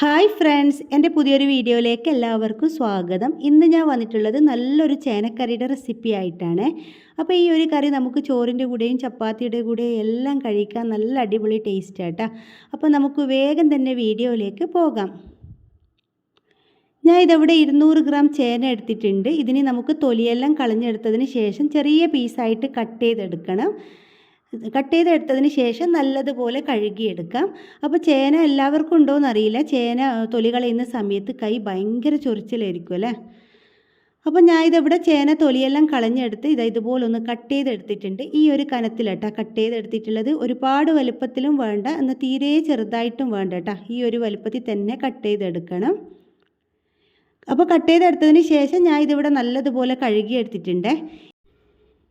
Hi friends എന്റെ പുതിയൊരു വീഡിയോയിലേക്ക് എല്ലാവർക്കും സ്വാഗതം. ഇന്ന് ഞാൻ വന്നിട്ടുള്ളത് നല്ലൊരു ചേനക്കറിയുടെ റെസിപ്പി ആയിട്ടാണ്. അപ്പോൾ ഈ ഒരു കറി നമുക്ക് ചോറിന്റെ കൂടെയും ചപ്പാത്തിയുടെ കൂടെയും എല്ലാം കഴിക്കാൻ നല്ല അടിപൊളി ടേസ്റ്റ് ആട്ടോ. അപ്പോൾ നമുക്ക് വേഗം തന്നെ വീഡിയോയിലേക്ക് പോകാം. ഞാൻ ഇതവിടെ ഇരുന്നൂറ് ഗ്രാം ചേന എടുത്തിട്ടുണ്ട്. ഇതിന് നമുക്ക് തൊലിയെല്ലാം കളഞ്ഞെടുത്തതിന് ശേഷം ചെറിയ പീസായിട്ട് കട്ട് ചെയ്തെടുക്കണം. കട്ട് ചെയ്തെടുത്തതിന് ശേഷം നല്ലതുപോലെ കഴുകിയെടുക്കാം. അപ്പോൾ ചേന എല്ലാവർക്കും ഉണ്ടോയെന്ന് അറിയില്ല ചേന തൊലി കളയുന്ന സമയത്ത് കൈ ഭയങ്കര ചൊറിച്ചിലായിരിക്കും അല്ലേ? അപ്പോൾ ഞാൻ ഇതിവിടെ ചേന തൊലിയെല്ലാം കളഞ്ഞെടുത്ത് ഇത് ഇതുപോലെ ഒന്ന് കട്ട് ചെയ്തെടുത്തിട്ടുണ്ട്. ഈ ഒരു കനത്തിലട്ടാ കട്ട് ചെയ്തെടുത്തിട്ടുള്ളത്. ഒരുപാട് വലുപ്പത്തിലും വേണ്ട എന്നാൽ തീരെ ചെറുതായിട്ടും വേണ്ട കേട്ടോ ഈ ഒരു വലുപ്പത്തിൽ തന്നെ കട്ട് ചെയ്തെടുക്കണം. അപ്പോൾ കട്ട് ചെയ്തെടുത്തതിന് ശേഷം ഞാൻ ഇതിവിടെ നല്ലതുപോലെ കഴുകിയെടുത്തിട്ടുണ്ട്.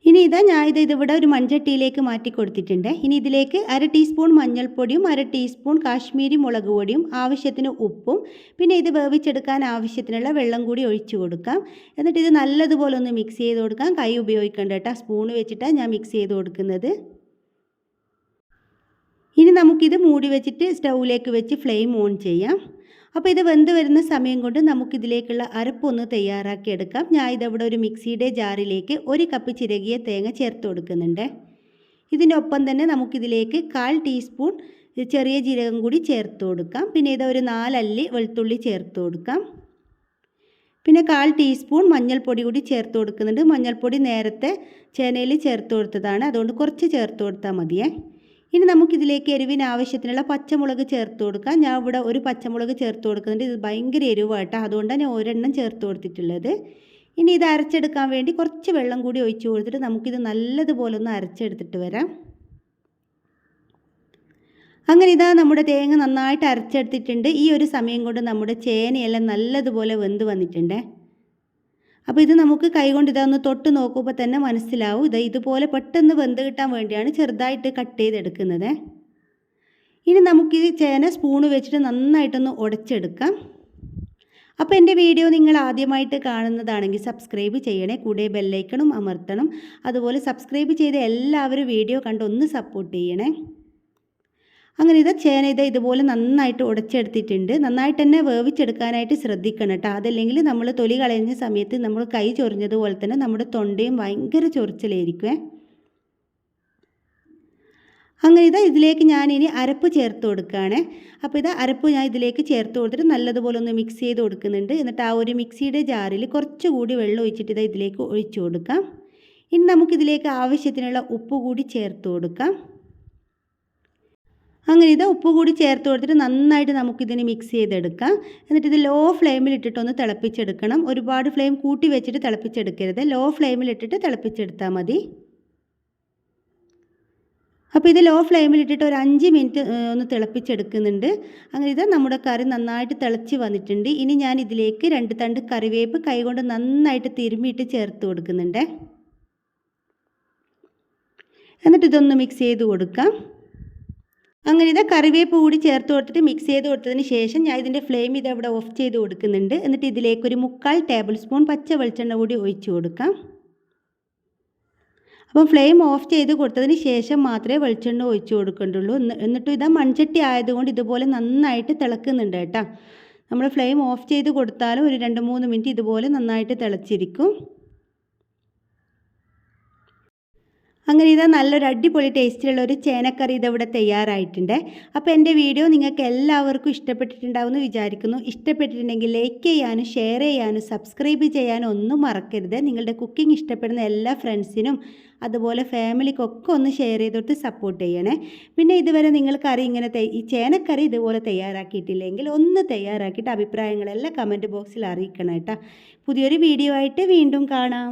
ഇനി ഇതാ ഞാൻ ഇത് ഇതിവിടെ ഒരു മൺചട്ടിയിലേക്ക് മാറ്റി കൊടുത്തിട്ടുണ്ട്. ഇനി ഇതിലേക്ക് അര ടീസ്പൂൺ മഞ്ഞൾപ്പൊടിയും അര ടീസ്പൂൺ കാശ്മീരി മുളക് പൊടിയും ആവശ്യത്തിന് ഉപ്പും പിന്നെ ഇത് വേവിച്ചെടുക്കാൻ ആവശ്യത്തിനുള്ള വെള്ളം കൂടി ഒഴിച്ചു കൊടുക്കാം. എന്നിട്ട് ഇത് നല്ലതുപോലെ ഒന്ന് മിക്സ് ചെയ്ത് കൊടുക്കാം. കൈ ഉപയോഗിക്കേണ്ട കേട്ടോ. സ്പൂൺ വെച്ചിട്ടാണ് ഞാൻ മിക്സ് ചെയ്ത് കൊടുക്കുന്നത്. ഇനി നമുക്കിത് മൂടി വെച്ചിട്ട് സ്റ്റൗവിലേക്ക് വെച്ച് ഫ്ലെയിം ഓൺ ചെയ്യാം. അപ്പോൾ ഇത് വെന്ത് വരുന്ന സമയം കൊണ്ട് നമുക്കിതിലേക്കുള്ള അരപ്പൊന്ന് തയ്യാറാക്കിയെടുക്കാം ഞാൻ ഇതവിടെ ഒരു മിക്സിയുടെ ജാറിലേക്ക് ഒരു കപ്പ് ചിരകിയ തേങ്ങ ചേർത്ത് കൊടുക്കുന്നുണ്ട്. ഇതിനൊപ്പം തന്നെ നമുക്കിതിലേക്ക് കാൽ ടീസ്പൂൺ ചെറിയ ജീരകം കൂടി ചേർത്ത് കൊടുക്കാം. പിന്നെ ഇത് ഒരു നാലല്ലി വെളുത്തുള്ളി ചേർത്ത് കൊടുക്കാം. പിന്നെ കാൽ ടീസ്പൂൺ മഞ്ഞൾപ്പൊടി കൂടി ചേർത്ത് കൊടുക്കുന്നുണ്ട്. മഞ്ഞൾപ്പൊടി നേരത്തെ ചേനയിൽ ചേർത്ത് കൊടുത്തതാണ്. അതുകൊണ്ട് കുറച്ച് ചേർത്ത് കൊടുത്താൽ മതിയേ. ഇനി നമുക്കിതിലേക്ക് എരിവിന് ആവശ്യത്തിനുള്ള പച്ചമുളക് ചേർത്ത് കൊടുക്കാം. ഞാൻ ഇവിടെ ഒരു പച്ചമുളക് ചേർത്ത് കൊടുക്കുന്നുണ്ട്. ഇത് ഭയങ്കര എരിവാട്ടോ. അതുകൊണ്ടാണ് ഞാൻ ഒരെണ്ണം ചേർത്ത് കൊടുത്തിട്ടുള്ളത്. ഇനി ഇത് അരച്ചെടുക്കാൻ വേണ്ടി കുറച്ച് വെള്ളം കൂടി ഒഴിച്ചു കൊടുത്തിട്ട് നമുക്കിത് നല്ലതുപോലെ ഒന്ന് അരച്ചെടുത്തിട്ട് വരാം. അങ്ങനെ ഇതാ നമ്മുടെ തേങ്ങ നന്നായിട്ട് അരച്ചെടുത്തിട്ടുണ്ട്. ഈ ഒരു സമയം കൊണ്ട് നമ്മുടെ ചേനയെല്ലാം നല്ലതുപോലെ വെന്ത് വന്നിട്ടുണ്ട്. അപ്പോൾ ഇത് നമുക്ക് കൈകൊണ്ട് ഇതൊന്ന് തൊട്ട് നോക്കുമ്പോൾ തന്നെ മനസ്സിലാവും. ഇത് ഇതുപോലെ പെട്ടെന്ന് വെന്ത് കിട്ടാൻ വേണ്ടിയാണ് ചെറുതായിട്ട് കട്ട് ചെയ്തെടുക്കുന്നത്. ഇനി നമുക്ക് ഈ ചേന സ്പൂണ് വെച്ചിട്ട് നന്നായിട്ടൊന്ന് ഉടച്ചെടുക്കാം. അപ്പോൾ എന്റെ വീഡിയോ നിങ്ങൾ ആദ്യമായിട്ട് കാണുന്നതാണെങ്കിൽ സബ്സ്ക്രൈബ് ചെയ്യണേ. കൂടെ ബെല്ലൈക്കണും അമർത്തണം. അതുപോലെ സബ്സ്ക്രൈബ് ചെയ്ത എല്ലാവരും വീഡിയോ കണ്ട് ഒന്ന് സപ്പോർട്ട് ചെയ്യണേ. അങ്ങനെ ഇതാ ചേന ഇത് ഇതുപോലെ നന്നായിട്ട് ഉടച്ചെടുത്തിട്ടുണ്ട്. നന്നായിട്ട് തന്നെ വേവിച്ചെടുക്കാനായിട്ട് ശ്രദ്ധിക്കണം കേട്ടോ. അതല്ലെങ്കിൽ നമ്മൾ തൊലി കളയുന്ന സമയത്ത് നമ്മൾ കൈ ചൊറിഞ്ഞതുപോലെ തന്നെ നമ്മുടെ തൊണ്ടയും ഭയങ്കര ചൊറിച്ചിലായിരിക്കും അങ്ങനെ ഇതാ ഇതിലേക്ക് ഞാൻ ഇനി അരപ്പ് ചേർത്ത് കൊടുക്കുകയാണ്. അപ്പോൾ ഇതാ അരപ്പ് ഞാൻ ഇതിലേക്ക് ചേർത്ത് കൊടുത്തിട്ട് നല്ലതുപോലെ ഒന്ന് മിക്സ് ചെയ്ത് കൊടുക്കുന്നുണ്ട്. എന്നിട്ട് ആ ഒരു മിക്സിയുടെ ജാറിൽ കുറച്ചുകൂടി വെള്ളം ഒഴിച്ചിട്ട് ഇതാ ഇതിലേക്ക് ഒഴിച്ചു കൊടുക്കാം. ഇനി നമുക്കിതിലേക്ക് ആവശ്യത്തിനുള്ള ഉപ്പ് കൂടി ചേർത്ത് കൊടുക്കാം. അങ്ങനെ ഇത് ഉപ്പ് കൂടി ചേർത്ത് കൊടുത്തിട്ട് നന്നായിട്ട് നമുക്കിതിനെ മിക്സ് ചെയ്തെടുക്കാം. എന്നിട്ട് ഇത് ലോ ഫ്ലെയിമിൽ ഇട്ടിട്ടൊന്ന് തിളപ്പിച്ചെടുക്കണം. ഒരുപാട് ഫ്ലെയിം കൂട്ടി വെച്ചിട്ട് തിളപ്പിച്ചെടുക്കരുത്. ലോ ഫ്ലെയിമിൽ ഇട്ടിട്ട് തിളപ്പിച്ചെടുത്താൽ മതി. അപ്പോൾ ഇത് ലോ ഫ്ലെയിമിൽ ഇട്ടിട്ട് ഒരു അഞ്ച് മിനിറ്റ് ഒന്ന് തിളപ്പിച്ചെടുക്കുന്നുണ്ട്. അങ്ങനെ ഇത് നമ്മുടെ കറി നന്നായിട്ട് തിളച്ച് വന്നിട്ടുണ്ട്. ഇനി ഞാൻ ഇതിലേക്ക് രണ്ട് തണ്ട് കറിവേപ്പ് കൈകൊണ്ട് നന്നായിട്ട് തിരുമ്മിയിട്ട് ചേർത്ത് കൊടുക്കുന്നുണ്ട്. എന്നിട്ട് ഇതൊന്ന് മിക്സ് ചെയ്ത് കൊടുക്കാം. അങ്ങനെ ഇതാ കറിവേപ്പ് കൂടി ചേർത്ത് കൊടുത്തിട്ട് മിക്സ് ചെയ്ത് കൊടുത്തതിന് ശേഷം ഞാൻ ഇതിന്റെ ഫ്ലെയിം ഇത് അവിടെ ഓഫ് ചെയ്ത് കൊടുക്കുന്നുണ്ട്. എന്നിട്ട് ഇതിലേക്ക് ഒരു മുക്കാൽ ടേബിൾ സ്പൂൺ പച്ച വെളിച്ചെണ്ണ കൂടി ഒഴിച്ച് കൊടുക്കാം. അപ്പം ഫ്ലെയിം ഓഫ് ചെയ്ത് കൊടുത്തതിന് ശേഷം മാത്രമേ വെളിച്ചെണ്ണ ഒഴിച്ച് കൊടുക്കേണ്ടുള്ളൂ. എന്നിട്ട് ഇതാ മൺചട്ടി ആയതുകൊണ്ട് ഇതുപോലെ നന്നായിട്ട് തിളക്കുന്നുണ്ട് കേട്ടോ. നമ്മൾ ഫ്ലെയിം ഓഫ് ചെയ്ത് കൊടുത്താലും ഒരു രണ്ട് മൂന്ന് മിനിറ്റ് ഇതുപോലെ നന്നായിട്ട് തിളച്ചിരിക്കും. അങ്ങനെ ഇതാ നല്ലൊരു അടിപൊളി ടേസ്റ്റിലുള്ള ഒരു ചേനക്കറി ഇതവിടെ തയ്യാറായിട്ടുണ്ട്. അപ്പോൾ എന്റെ വീഡിയോ നിങ്ങൾക്ക് എല്ലാവർക്കും ഇഷ്ടപ്പെട്ടിട്ടുണ്ടാവുമെന്ന് വിചാരിക്കുന്നു. ഇഷ്ടപ്പെട്ടിട്ടുണ്ടെങ്കിൽ ലൈക്ക് ചെയ്യാനും ഷെയർ ചെയ്യാനും സബ്സ്ക്രൈബ് ചെയ്യാനും ഒന്നും മറക്കരുത്. നിങ്ങളുടെ കുക്കിംഗ് ഇഷ്ടപ്പെടുന്ന എല്ലാ ഫ്രണ്ട്സിനും അതുപോലെ ഫാമിലിക്കൊക്കെ ഒന്ന് ഷെയർ ചെയ്തിട്ട് സപ്പോർട്ട് ചെയ്യണേ. പിന്നെ ഇതുവരെ നിങ്ങൾ കറി ഇങ്ങനെ ഈ ചേനക്കറി ഇതുപോലെ തയ്യാറാക്കിയിട്ടില്ലെങ്കിൽ ഒന്ന് തയ്യാറാക്കിയിട്ട് അഭിപ്രായങ്ങളെല്ലാം കമന്റ് ബോക്സിൽ അറിയിക്കണം കേട്ടോ. പുതിയൊരു വീഡിയോ ആയിട്ട് വീണ്ടും കാണാം.